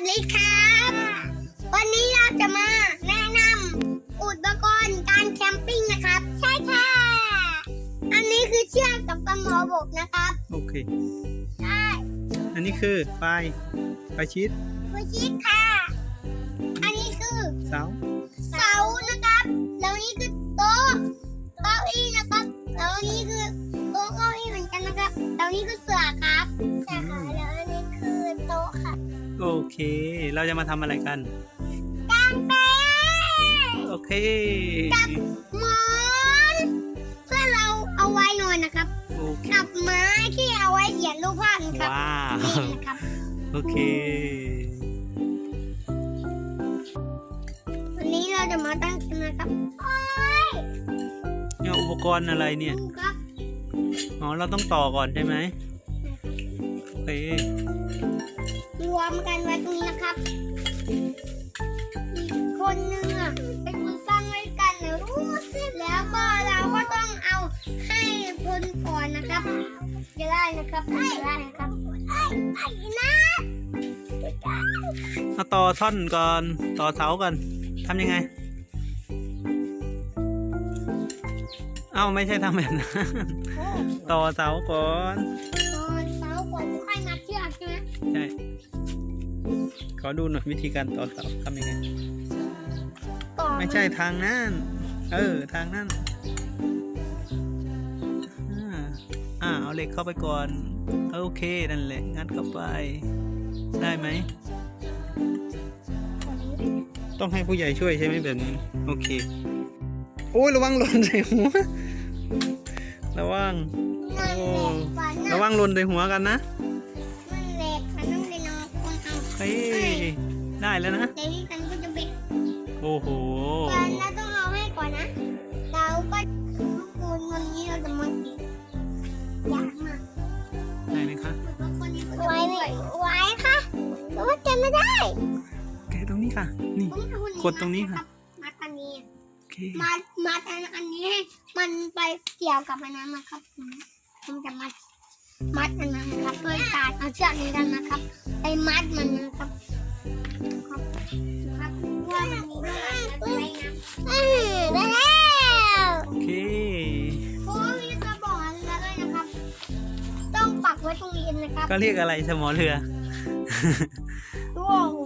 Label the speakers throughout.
Speaker 1: วัสดีครับ วันนี้เราจะมาแนะนำอุปกรณ์การแคมปิ้งนะครับ ใช่ค่ะ อันนี้คือเชือกกับกระหมอบกนะครับ
Speaker 2: โอเค
Speaker 1: ใช่
Speaker 2: อันนี้คือไฟไฟชีส
Speaker 1: ผู้ชิดค่ะ อันนี้คือ
Speaker 2: เสา
Speaker 1: เสานะครับ แล้วนี่คือโต๊ะเก้าอี้นะครับ แล้วนี่คือโต๊ะเก้าอี้เหมือนกันนะครับ แล้วนี่คือเสือครับ
Speaker 2: เค เราจะมาทำอะไรกัน
Speaker 1: กางเต็นท์
Speaker 2: โอเค
Speaker 1: หมอนเพื่อเราเอาไว้นอนนะครับ
Speaker 2: โอเค
Speaker 1: กับไม้ที่เอาไว้เขียนรูปภาพนะครับ
Speaker 2: ว้าว
Speaker 1: นี่นะครับ
Speaker 2: โอเค
Speaker 1: วันนี้เราจะมาตั้งกันนะครับโอ้ย
Speaker 2: เนี่ยอุปกรณ์อะไรเนี่ย
Speaker 1: ดูครับ
Speaker 2: อ๋อ เราต้องต่อก่อนใช่ไหมโอเค
Speaker 1: รวมกันไว้ตรงนี้นะครับ อีกคนนึงอะเป็นคนสร้างไว้กันนะรู้สิแล้วก็เราก็ต้องเอาให้พ้นก่อนนะครับจะได้นะครับจะได้นะครับไอ้ไอ้นะ
Speaker 2: เอาต่อท่อนก่อนต่อเสาก่อนทำยังไง เอ้าไม่ใช่ทำแบบนั้น
Speaker 1: โอ้
Speaker 2: ต่อเสาก่อน
Speaker 1: ตอนเสาก่อนจะค่อยมัดเชือก ใช่
Speaker 2: ขอดูหน่อยวิธีการต่อเสาทำยังไง
Speaker 1: ต่อ
Speaker 2: ไม่ใช่ทางนั้นเออ ทางนั้นอ่าอ่าเอาเหล็กเข้าไปก่อน โอเค นั่นแหละ งัดเข้าไป ได้ไหม ต้องให้ผู้ใหญ่ช่วยใช่ไหมแบบนี้ โอเค โอ้ยระวังหล่นใส่หัว ระวัง
Speaker 1: นั่นแหละฝัน
Speaker 2: ระวังหล่นใส่หัวกันนะ
Speaker 1: เอา
Speaker 2: เฮ้ยได้แล้วนะ
Speaker 1: แต่ที่กันก็จะเป็น
Speaker 2: โอ้โห
Speaker 1: ฝันเราต้องเอาให้ก่อนนะ เราก็ทุกคนวันนี้เราจะมากินยากมาก
Speaker 2: ได้ไหมคะ
Speaker 1: ไว้ไม่ไว้ค่ะแต่ว่าแกไม่ได้
Speaker 2: แกะตรงนี้ค่ะ นี่ กดตรงนี้ค่ะ
Speaker 1: มัดอันนี้
Speaker 2: โอเค
Speaker 1: มัดมัดอันนี้ให้มันไปเกี่ยวกับอันนั้นนะครับผมจะมัด มัดอันนั้นนะครับด้วยการเอาเชือกนี้กันนะครับไปมัดมันนะครับครับครับว่ามันมีเท่าไหร่เราจะได้นะอือได้แล้ว
Speaker 2: โอเค
Speaker 1: เพราะว่ามีกระบอกอันนั้นด้วยนะครับ ต้องปักไว้ตรงนี้นะครับ
Speaker 2: ก็เรียกอะไรสมอเรือ
Speaker 1: โอ้โห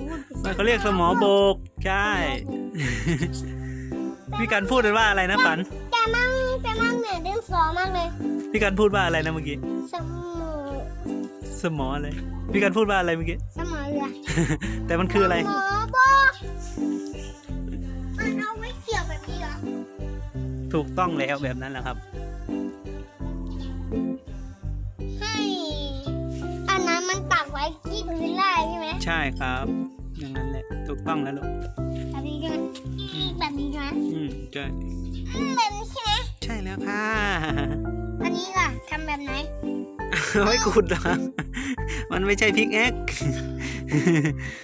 Speaker 2: มันเขาเรียกสมอโบกใช่พี่การพูดว่าอะไรนะฝัน
Speaker 1: แกมั่งแกมั่งเนี่ยเรื่องสอมากเลย
Speaker 2: พี่การพูดว่าอะไรนะเมื่อกี้
Speaker 1: สมอ
Speaker 2: สมออะไรพี่การพูดว่าอะไรเมื่อกี้
Speaker 1: สมอเรือ
Speaker 2: แต่มันคืออะไร
Speaker 1: หมอบอกมันเอาไว้เกี่ยวแบบนี้เหรอ
Speaker 2: ถูกต้องแล้วแบบนั้นแหละครับ
Speaker 1: ให้ อันนั้นมันปักไว้ที่พื้นได้ใช่ไหม
Speaker 2: ใช่ครับ อย่างนั้นแหละ ถูกต้องแล้วลูก
Speaker 1: แบบนี้ใช่ไหมแบบนี้ใช่ไหม
Speaker 2: อืมใช่
Speaker 1: อืมแบบนี้ใช่ไหม
Speaker 2: ใช่แล้วค่ะ
Speaker 1: อันนี้ล่ะทำแบบไหน
Speaker 2: เอาไว้ขุดเหรอ มันไม่ใช่พิกแอค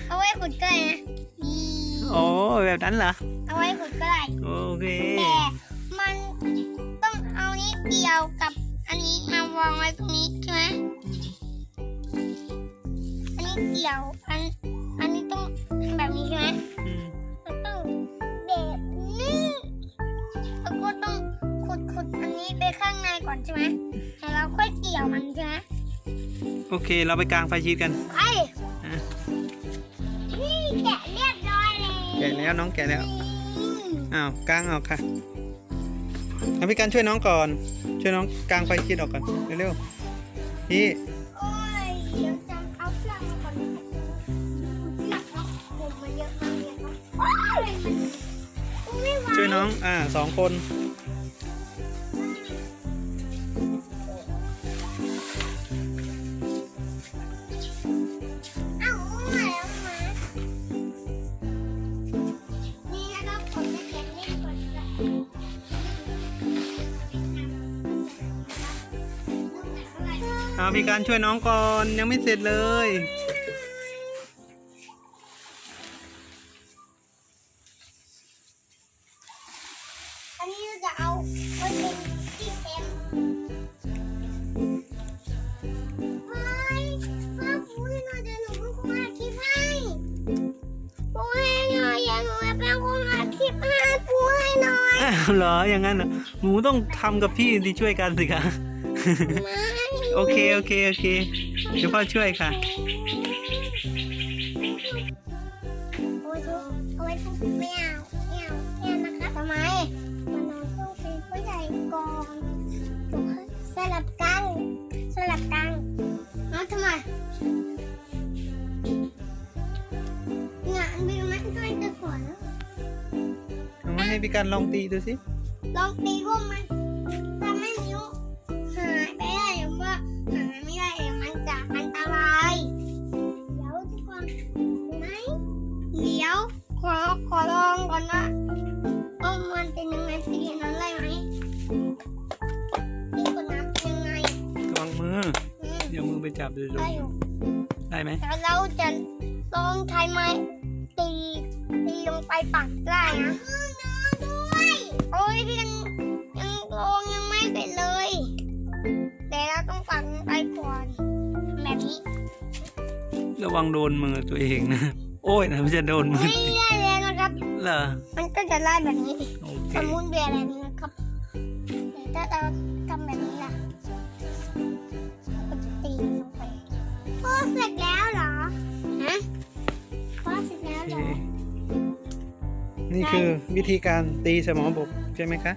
Speaker 1: เอาไว้ขุดก็ได้นะนี่
Speaker 2: โอ้แบบนั้นเหรอ
Speaker 1: เอาไว้ขุดก็ได้
Speaker 2: โอเค
Speaker 1: แต่มันต้องเอานี้เกี่ยวกับอันนี้มาวางไว้ตรงนี้ใช่ไหมอันนี้เกี่ยว อัน อันนี้ต้องทำแบบนี้ใช่ไหม
Speaker 2: อืม
Speaker 1: แล้วต้องแบบนี้แล้วก็ต้อง ข้างในก่อนใช่ไหมแล้วเราค่อยเกี่ยวมันใช่ไหม
Speaker 2: โอเค เราไปกางไฟชีสกัน
Speaker 1: ไป
Speaker 2: อะ
Speaker 1: นี่แกะเรียบร้อยเลย
Speaker 2: แกะแล้วน้องแกะแล้ว
Speaker 1: อืม
Speaker 2: อ้าวกางออกค่ะเอาพี่การช่วยน้องก่อน ช่วยน้องกางไฟชีสออกก่อนเร็วๆพี่
Speaker 1: โอ้ยเดี๋ยวจะเอาเชือกมาก่อนเชือกเนาะผมมันเยอะมากเลยครับโอ้ยมันไม่ไหว
Speaker 2: ช่วยน้อง อ่าสองคน
Speaker 1: มีกา
Speaker 2: รช่วยน้องก่อนยังไม่เสร็จเลย
Speaker 1: อันนี้จะเอาเป็นที่เค็มพ่อปุ้ยหน่อยเดี๋ยหนูเป็คนอัดคลิให้ปุ้อยย่าหนูเป็นคนอัดคลิปให้
Speaker 2: ปุ้อยเหรออย่างนั้นเหรหนูต้องทำกับพี่ดีช่วยกันสิคะ โอเค โอเค โอเค เดี๋ยวพ่อช่วยค่ะ
Speaker 1: โอ้ยทุกเอาไว้ทุกไม่เอาไม่เอาไม่เอานะคะทำไม มันเราต้องเป็นผู้ใหญ่ก่อนถูกไหมสลับกันสลับกันเอาทำไมงานบิวมันช่วยจะขอน
Speaker 2: เอามาให้พี่กันลองตีดูสิ
Speaker 1: ลองตีพวกมัน ได้ไหมแต่เราจะลองใช้ไม้ตีตีลงไปปักได้นะด้วยโอ้ยพี่กันยังลองยังไม่เสร็จเลย แต่เราต้องปักลงไปก่อนแบบนี้
Speaker 2: ระวังโดนมือตัวเองนะ โอ้ยนะมันจะโดนมือ
Speaker 1: ไม่ได้แล้วนะครับ
Speaker 2: เหรอ
Speaker 1: มันก็จะไล่แบบนี้
Speaker 2: โอเค
Speaker 1: สมมุนเบียร์แบบนี้นะครับแต่ถ้าเรา
Speaker 2: คื
Speaker 1: อ
Speaker 2: วิธีการตีสมอบกใช่ไหมคะ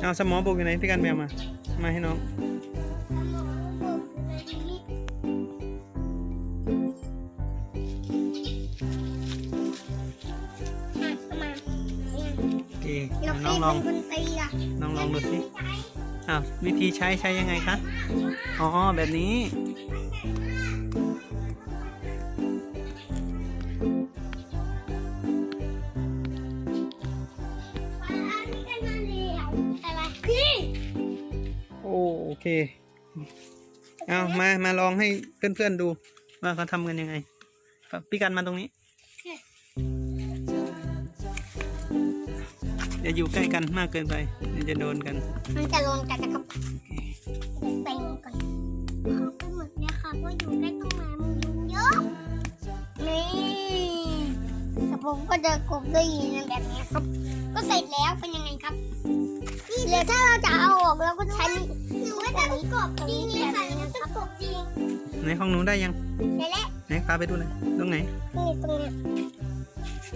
Speaker 2: เอาสมอบกอยู่ไหนพี่กันแมวมา มาให้น้องโอเค
Speaker 1: เรา
Speaker 2: น้องลอง
Speaker 1: เป็นคนตีอะ
Speaker 2: น้องลองดูสิอ้าววิธีใช้ใช้ยังไงคะ อ๋อแบบนี้ เอามามาลองให้เพื่อนๆดู ว่าเขาทำกันยังไงพี่กันมาตรงนี้อย่าอยู่ใกล้กันมากเกินไปเดี๋ยวจะโดนกัน
Speaker 1: มันจะลงกันนะครับเต็งก่อนเขาไปหมดเนี่ยค่ะเพราะอยู่ใกล้ต้นไม้มันยุงเยอะนี่แต่ผมก็จะกบด้วยหินแบบนี้ครับ ก็เสร็จแล้วเป็นยังไงครับนี่เลยถ้าเราจะเอาออกเราก็ใช้หนู ว่าจะกบจริงเลยค่ะมันจะกบจริง
Speaker 2: ในห้องหนูได้ยัง
Speaker 1: เสร็จแล้ว
Speaker 2: ไหนพาไปดูหน่อยตรงไหน
Speaker 1: นี่ตรงเนี้ย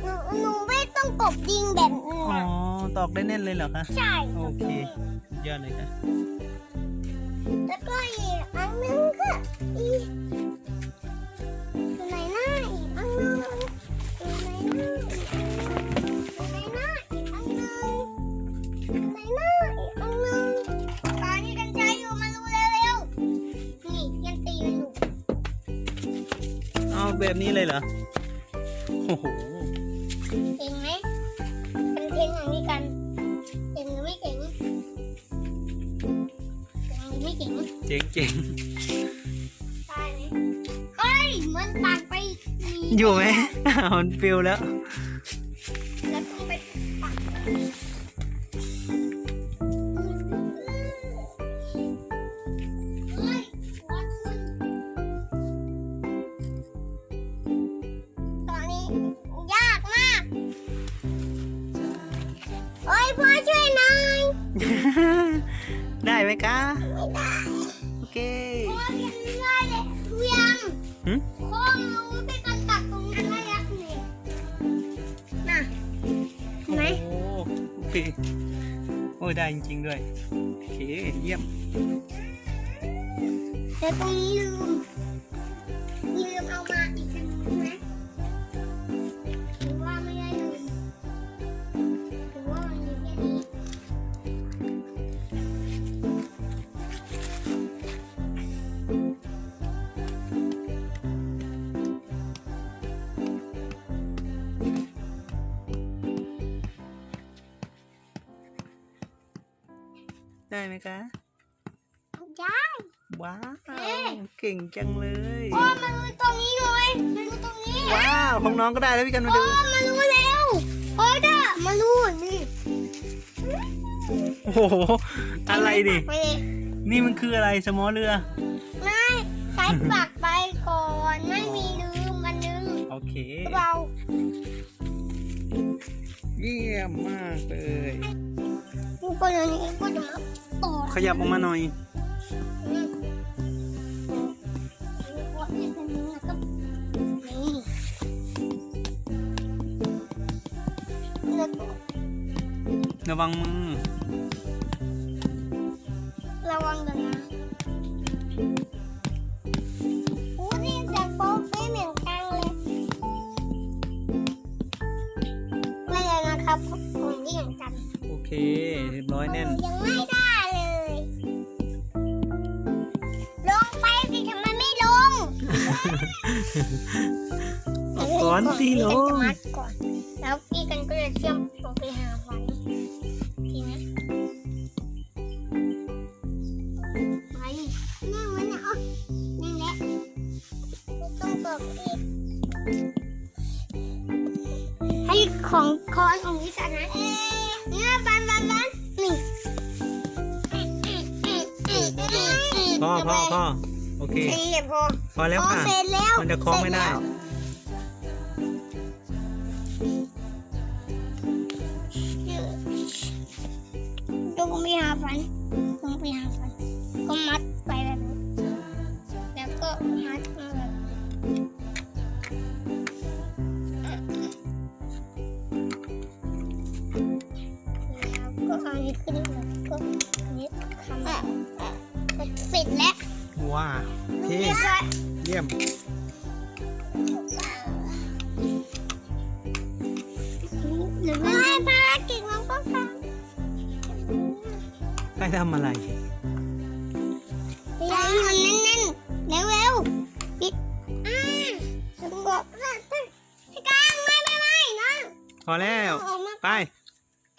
Speaker 1: หนูหนูไม่ต้องกบจริงแบบนี้
Speaker 2: อ๋อ
Speaker 1: นะ
Speaker 2: ตอกได้แน่นเลยเหรอคะ
Speaker 1: ใช่
Speaker 2: โอเคสุดยอดเลยค่ะ
Speaker 1: แล้วก็อีกอันนึงก็อี
Speaker 2: แบบนี้เลยเหรอ โอ้โห
Speaker 1: เก่งไหมเป็นเพลงอย่างนี้กัน เก่งหรือไม่เก่ง เก่งหรือไม่เก่ง
Speaker 2: เจ๋งเจ๋ง
Speaker 1: ใช่ไหมเฮ้ยเหมือนตักไปมี
Speaker 2: อยู่ไหมอ้าวมันฟิวแล้ว
Speaker 1: แล้ว ได้
Speaker 2: ไหมคะ
Speaker 1: ไม่ได้
Speaker 2: โอเค
Speaker 1: พ่อเรียนไม่ได้เลยเวียง
Speaker 2: หึ
Speaker 1: พ่อรู้ไปกันตักตรงนั้นได้ยังไงน่ะเห็นไหม
Speaker 2: โอ้โอเคโอ้ยได้จริงๆด้วยโอเคเยี่ยม
Speaker 1: แต่ตรงนี้ลืมลืมเอามาอีก
Speaker 2: ได้ไหมคะ
Speaker 1: ได้
Speaker 2: ว้าว
Speaker 1: เอ๊ะ
Speaker 2: เก่งจังเลย
Speaker 1: พ่อมาดูตรงนี้หน่อยมาดูตรงนี้
Speaker 2: ว้าวของน้องก็ได้แล้วพี่กันมา
Speaker 1: พ่อ
Speaker 2: ดู
Speaker 1: มาดูเร็วพ่อจ้ามาดูนี่
Speaker 2: โอ้โหอะไรดิ
Speaker 1: ไปเลย
Speaker 2: นี่มันคืออะไรสมอเรือ
Speaker 1: ไม่ใช้ปากไปก่อนไม่มีลืมมันนึง
Speaker 2: โอเค
Speaker 1: เบา
Speaker 2: เยี่ยมมากเลย
Speaker 1: ทุกคนอันนี้ก็จะมา ต่อ
Speaker 2: ขยับออกมาหน่อย
Speaker 1: อืมกดนี่เป็นนะครับนี่แล้วก็
Speaker 2: ระวังมือ
Speaker 1: ระวังกันนะโอ้นี่เสียงโป๊ะเป๊ะเหมือนกันเลยไม่เลยนะครับผมที่เหมือนกัน
Speaker 2: โอเค เรียบร้อยแน่น
Speaker 1: ยังไม่
Speaker 2: ก่อนสิลง
Speaker 1: มัดก่อน แล้วพี่กันก็จะเชื่อมลงไปหาไฟทีนะไฟนั่งมันนะอ๋อนั่นแหละไม่ต้องบอกพี่ให้ของคอนของพี่กันนะเนี่ยบันบันบันนี่
Speaker 2: พ่อพ่อพ่อโอเค
Speaker 1: พอ
Speaker 2: พอแล้วค่ะ
Speaker 1: เสร็จแล้ว
Speaker 2: มันจะคล้องไม่ได้
Speaker 1: ต้องไปหาฟันต้องไปหาฟันก็มัด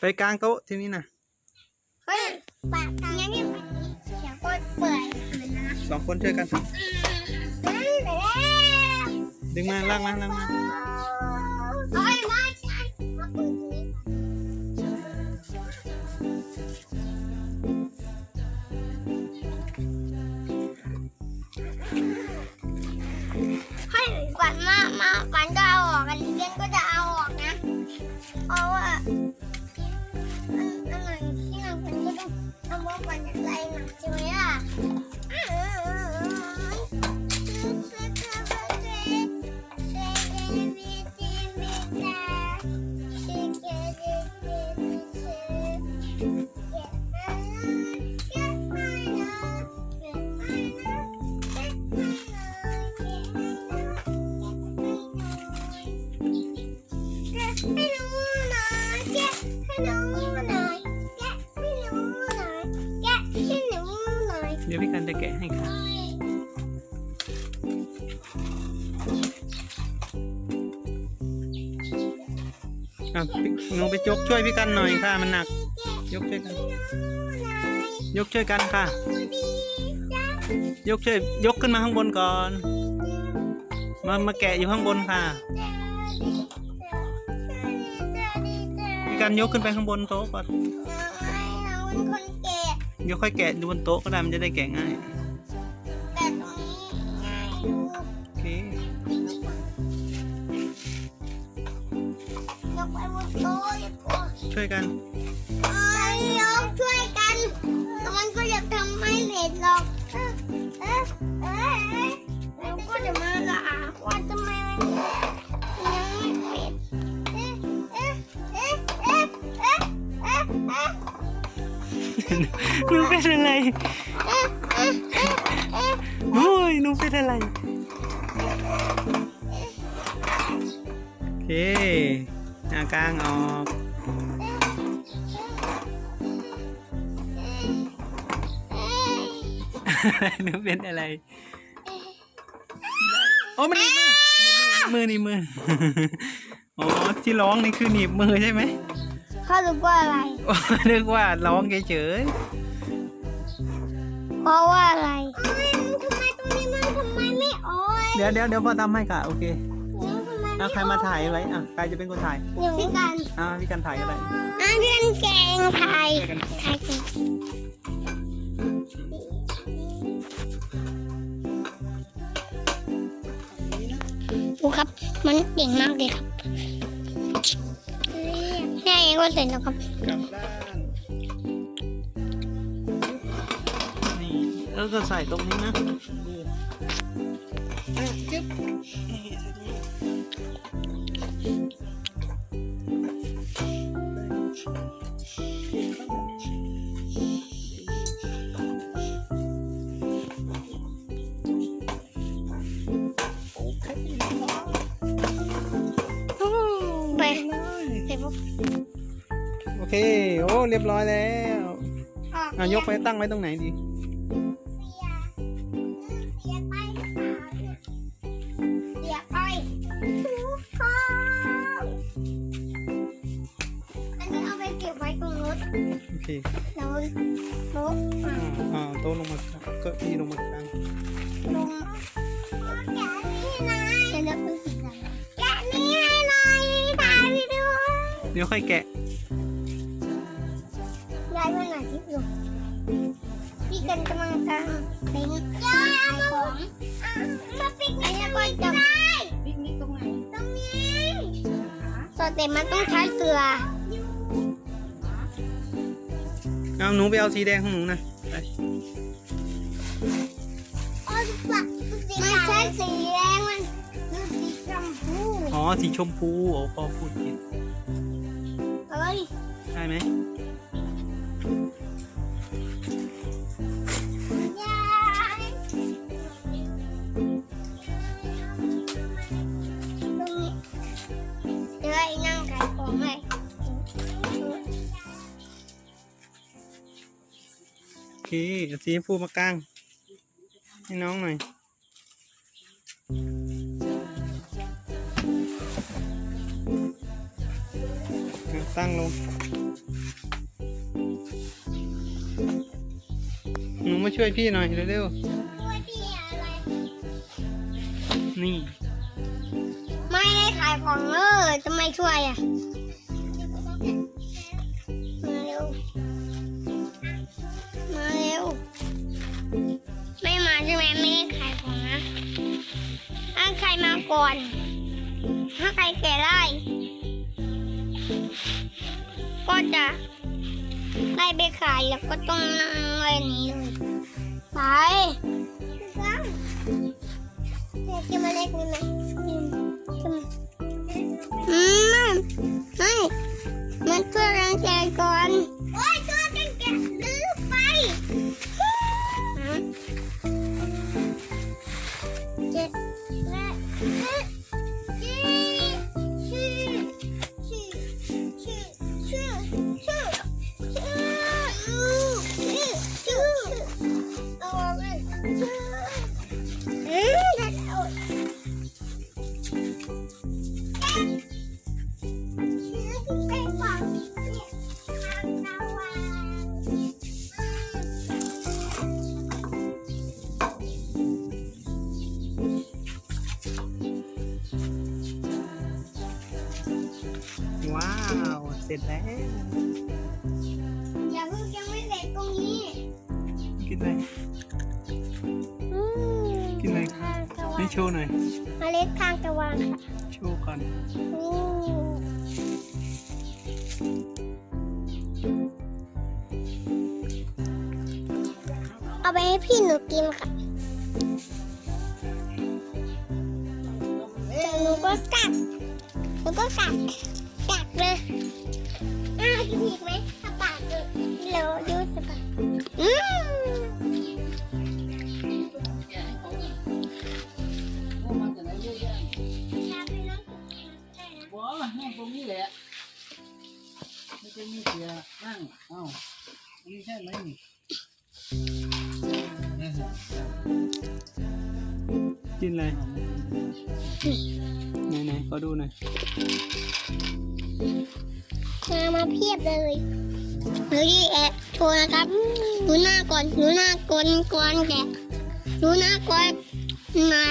Speaker 1: ไปกลาง
Speaker 2: โต๊ะที่นี่นะ
Speaker 1: เฮ้ยปากทางนี้เนี่ยเสียงโคตรเปื่อยเลยนะ
Speaker 2: สองคนช่วยกัน
Speaker 1: อืมไปแล้ว
Speaker 2: ดึงมาลากมาลากมา
Speaker 1: เอ้ยมาใช่มา ท อะหนูไป
Speaker 2: ยกช่วยพี่กันหน่อยค่ะ มันหนัก ยกช่วยกัน ยกช่วยกันค่ะ ยกช่วยยกขึ้นมาข้างบนก่อน มามาแกะอยู่ข้างบนค่ะ พี่กันยกขึ้นไปข้างบนโต๊ะก่อน
Speaker 1: คนแก่
Speaker 2: เดี๋ยวค่อยแกะดูบนโต๊ะก็ได้มันจะได้แกะง่าย
Speaker 1: แต่ตรงนี้ง่าย
Speaker 2: ช่วยกัน
Speaker 1: เอ้ยยกช่วยกันแต่มันก็จะทำไม่เสร็จหรอกเอ๊ะเอ๊ะเอ๊ะเอ๊ะแล้วก็จะมาละอะว่าทำไมมันยังไม่เสร็จเอ๊ะเอ๊ะเอ๊ะเอ๊ะเอ๊ะเอ๊ะเอ๊ะ
Speaker 2: หนูเป็นอะไร
Speaker 1: เอ๊ะเอ๊ะเอ๊ะเอ๊ะ
Speaker 2: โอ้ยหนูเป็นอะไรโอเคหน้ากลางออก หนูเป็นอะไรโอ้มันหนีบมือหนีบมือหนีบมืออ๋อที่ร้องนี่คือหนีบมือใช่ไหม
Speaker 1: เขารู้ว่าอะไร
Speaker 2: โอ้นึกว่าร้องเฉย
Speaker 1: เพราะว่าอะไรทำไมตรงนี้มันทำไมไม่ออย
Speaker 2: ๆเดี๋ยวเดี๋ยวเดี๋ยวพ่อทำให้ค่ะโอเค
Speaker 1: ทำไม
Speaker 2: อะใครมาถ่ายไว้อะใครจะเป็นคนถ่าย
Speaker 1: อย่างพี่กัน
Speaker 2: อ่าพี่กันถ่ายอะไร
Speaker 1: อะเรียนเก่งไทยไทยูครับ มันเก่งมากเลยครับนี่ยนี้ก็เสร็จแล้วครับ
Speaker 2: กลับด้านนี่แล้วก็ใส่ตรงนี้นะอะจึ๊บนี่เสร็จแเรียบร้อยแล้ว
Speaker 1: ออก
Speaker 2: อะยกไปตั้งไว้ตรงไหนดี
Speaker 1: กันกำลังกางเต็นท์ขายของมาปิกนิกก็จะ
Speaker 3: ปิกนิกตรงไหน
Speaker 1: ตรงนี้สเต็ปมันต้องใช้เกลือ
Speaker 2: เอาหนูไปเอาสีแดงของหนูนะไป
Speaker 1: ไม่ใช่สีแดงมันคือสีชมพู
Speaker 2: อ๋อสีชมพูโอ้พอพูดผิด
Speaker 1: เอ้ย
Speaker 2: ใช่ไหม เคเอาสีชมพูมากลาง ให้น้องหน่อยอะตั้งลง หนูมาช่วยพี่หน่อยเร็ว
Speaker 1: ช่วยพี่อะไร
Speaker 2: ๆ นี่
Speaker 1: ไม่ได้ขายของเลยจะไม่ช่วยอะ ก่อนถ้าใครแก่ได้ ก็จะได้ไปขายแล้วก็ต้องนั่งไว้นี้เลยไปเด็กกินมาเล็กนี่ไหม ว้าว
Speaker 2: เสร็จแล้ว
Speaker 1: อย่าเพิ่งยังไม่เสร็จตรงนี้
Speaker 2: กินเลย
Speaker 1: อืม
Speaker 2: กินเลย
Speaker 1: ทางตะวั
Speaker 2: ให้
Speaker 1: น
Speaker 2: โชว์หน่อย
Speaker 1: เมล็ดทางตะวันค่ะ
Speaker 2: โชว์ก่อน
Speaker 1: อืมเอาไปให้พี่หนูกินค่ะแต่หนูก็กัดหนูก็กัด มาอ้าวกินอีกไหมสะบาดเลยเราดูสะบา
Speaker 3: ดอืมบ่ให้ตรงนี้แหละไม่จะมีเสียนั่งเอ้านี่ใช่ไหมนี่
Speaker 2: กินอะไรไหนๆขอดูหน่อย
Speaker 1: มามาเพียบเลยเฮ้ยแอบโชว์นะครับดูหน้าก่อนดูหน้าก่อนก่อนแกะดูหน้าก่อนมา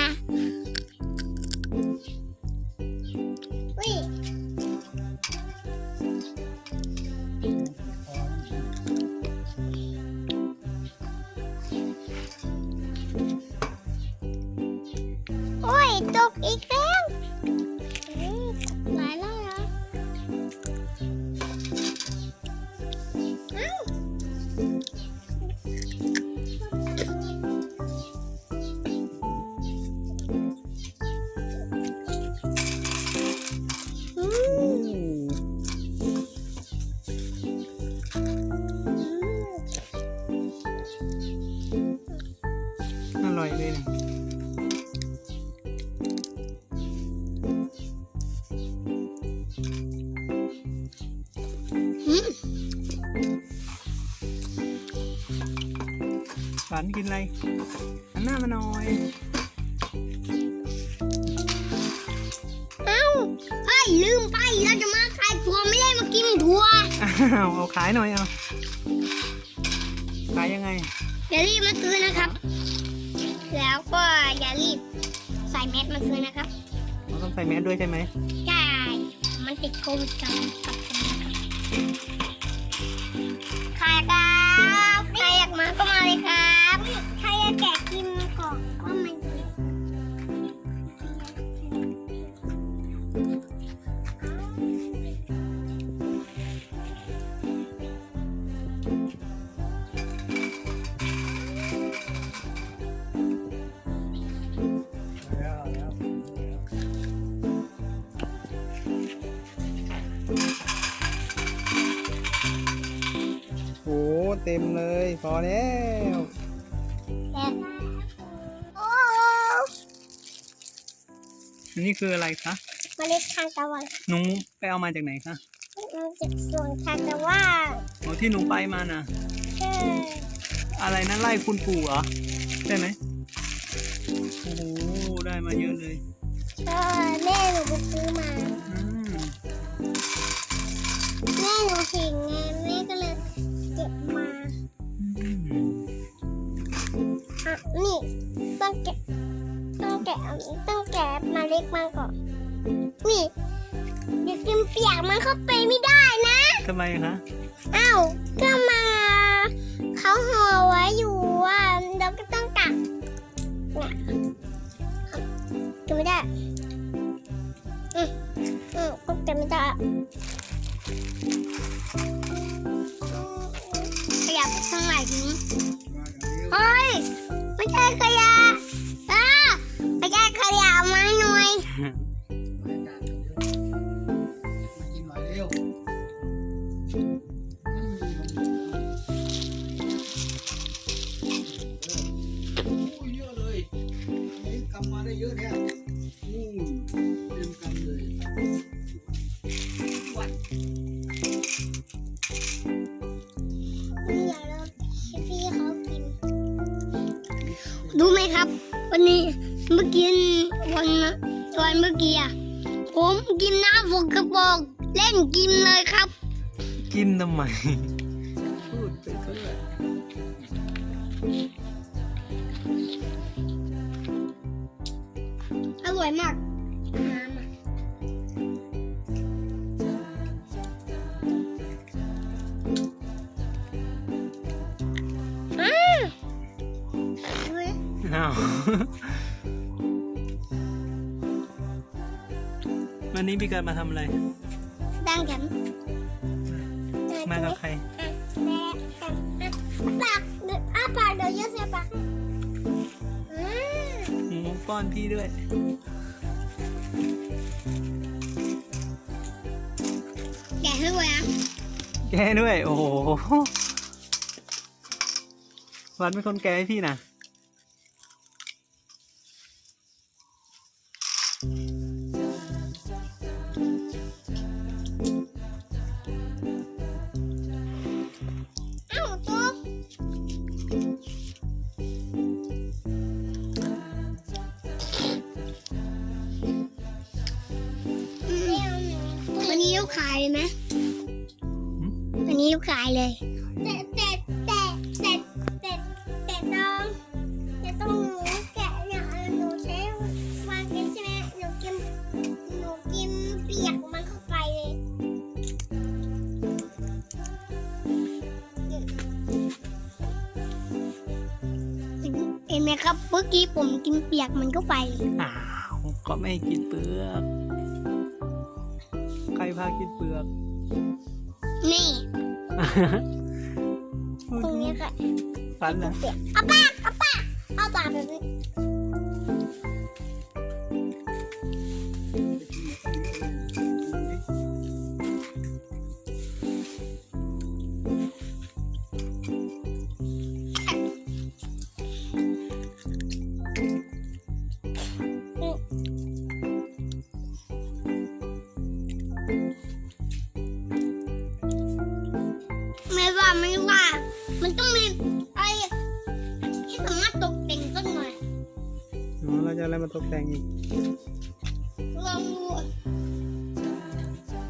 Speaker 2: ฝันกินอะไรหันหน้ามาหน่อย
Speaker 1: เอ้าเฮ้ยลืมไปเราจะมาขายถั่วไม่ได้มากินถั่ว
Speaker 2: อ้าวเอาขายหน่อยเอาขายยังไง
Speaker 1: อย่ารีบมาซื้อนะครับ แล้วก็อย่ารีบใส่แมสมาซื้อนะครับ
Speaker 2: เราต้องใส่แมสด้วยใช่ไหม
Speaker 1: ใช่มันติดโควิดกันกับผมนะครับใครครับใครอยากมาก็มาเลยครับใครอยาก แกะกินก่อนก็มาดู
Speaker 3: แล้วแล้ว
Speaker 2: โอ้เต็มเลย พอแล้ว นนี้คืออะไรคะ
Speaker 1: เมล็ดทานตะวัน
Speaker 2: หนูไปเอามาจากไหนคะ
Speaker 1: มันจากสวนทานตะวัน
Speaker 2: โอ้ที่หนูไปมาน่ะ
Speaker 1: ใช่
Speaker 2: อะไรนะไล่คุณปู่เหรอใช่ไหมโอ้โหได้มาเยอะเลย
Speaker 1: ใช่แม่หนูไปซื้อมา
Speaker 2: อืม
Speaker 1: แม่หนูเห็นไงแม่ก็เลยเก็บมา
Speaker 2: อืม
Speaker 1: อะนี่ต้องแกะต้อง แกะอันนี้ต้องแกะมาเล็กมาก่อนนี่เดี๋ยวกินเปียกมันเข้าไปไม่ได้นะ
Speaker 2: ทำไมคะ
Speaker 1: อ้าวก็มาเขาห่อไว้อยู่อะเราก็ต้องกักเนี่ยกินไม่ได้อืมอืมก็กินไม่ได้ขยับไปข้างไหนถึงเฮ้ยไม่ใช่ขยะ อยอ
Speaker 3: ร่อยมาก
Speaker 1: น้ำอะอืมเฮ้ย
Speaker 2: อ้าว วันนี้พี่เกิดมาทำอะไร
Speaker 1: ดังกัน
Speaker 2: มากับใคร
Speaker 1: ป้อ
Speaker 2: นพี่ด้วย
Speaker 1: แกะให้ไว้อะ
Speaker 2: แกด้วย โอ้โห วันเป็นคนแกให้พี่นะ
Speaker 1: อกี้ผมกินเปียกมันเข้าไป
Speaker 2: อ้าวก็ไม่ให้กินเปลือก ใครพากินเปลือก
Speaker 1: นี่ ตรงนี้ค่ะ
Speaker 2: ฟันนะ
Speaker 1: เปียกเอาปากเอาปากเอาปากแบบนี้ จะ